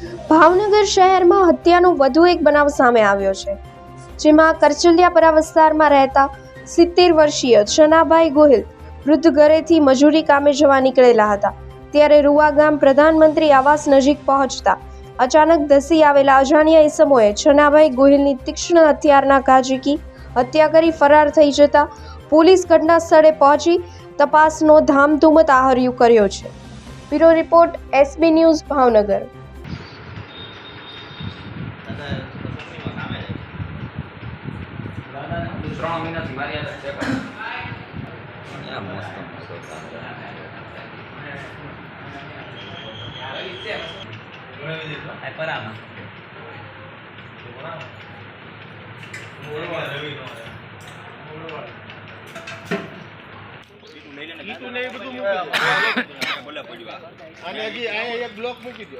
ભાવનગર શહેરમાં હત્યાનો વધુ એક બનાવ સામે આવ્યો છે, જેમાં કરચલિયાપરા વિસ્તારમાં રહેતા સિત્તેર વર્ષીય છનાભાઈ ગોહિલ વૃદ્ધ ઘરેથી મજૂરી કામે જવા નીકળેલા હતા. ત્યારે રૂવા ગામ પ્રધાનમંત્રી આવાસ નજીક પહોંચતા અચાનક ધસી આવેલા અજાણ્યા ઇસમોએ છનાભાઈ ગોહિલની તીક્ષ્ણ હથિયારના કાજીકી હત્યા કરી ફરાર થઈ જતા પોલીસ ઘટના સ્થળે પહોંચી તપાસનો ધામધૂમ આહર્યું કર્યો છે. Bureau report, SB news, Bhavnagar. ત્રણ મહિનાથી મારી મસ્ત મસ્ત પરામાં. અને હજી અહીંયા એક બ્લોક મૂકી દો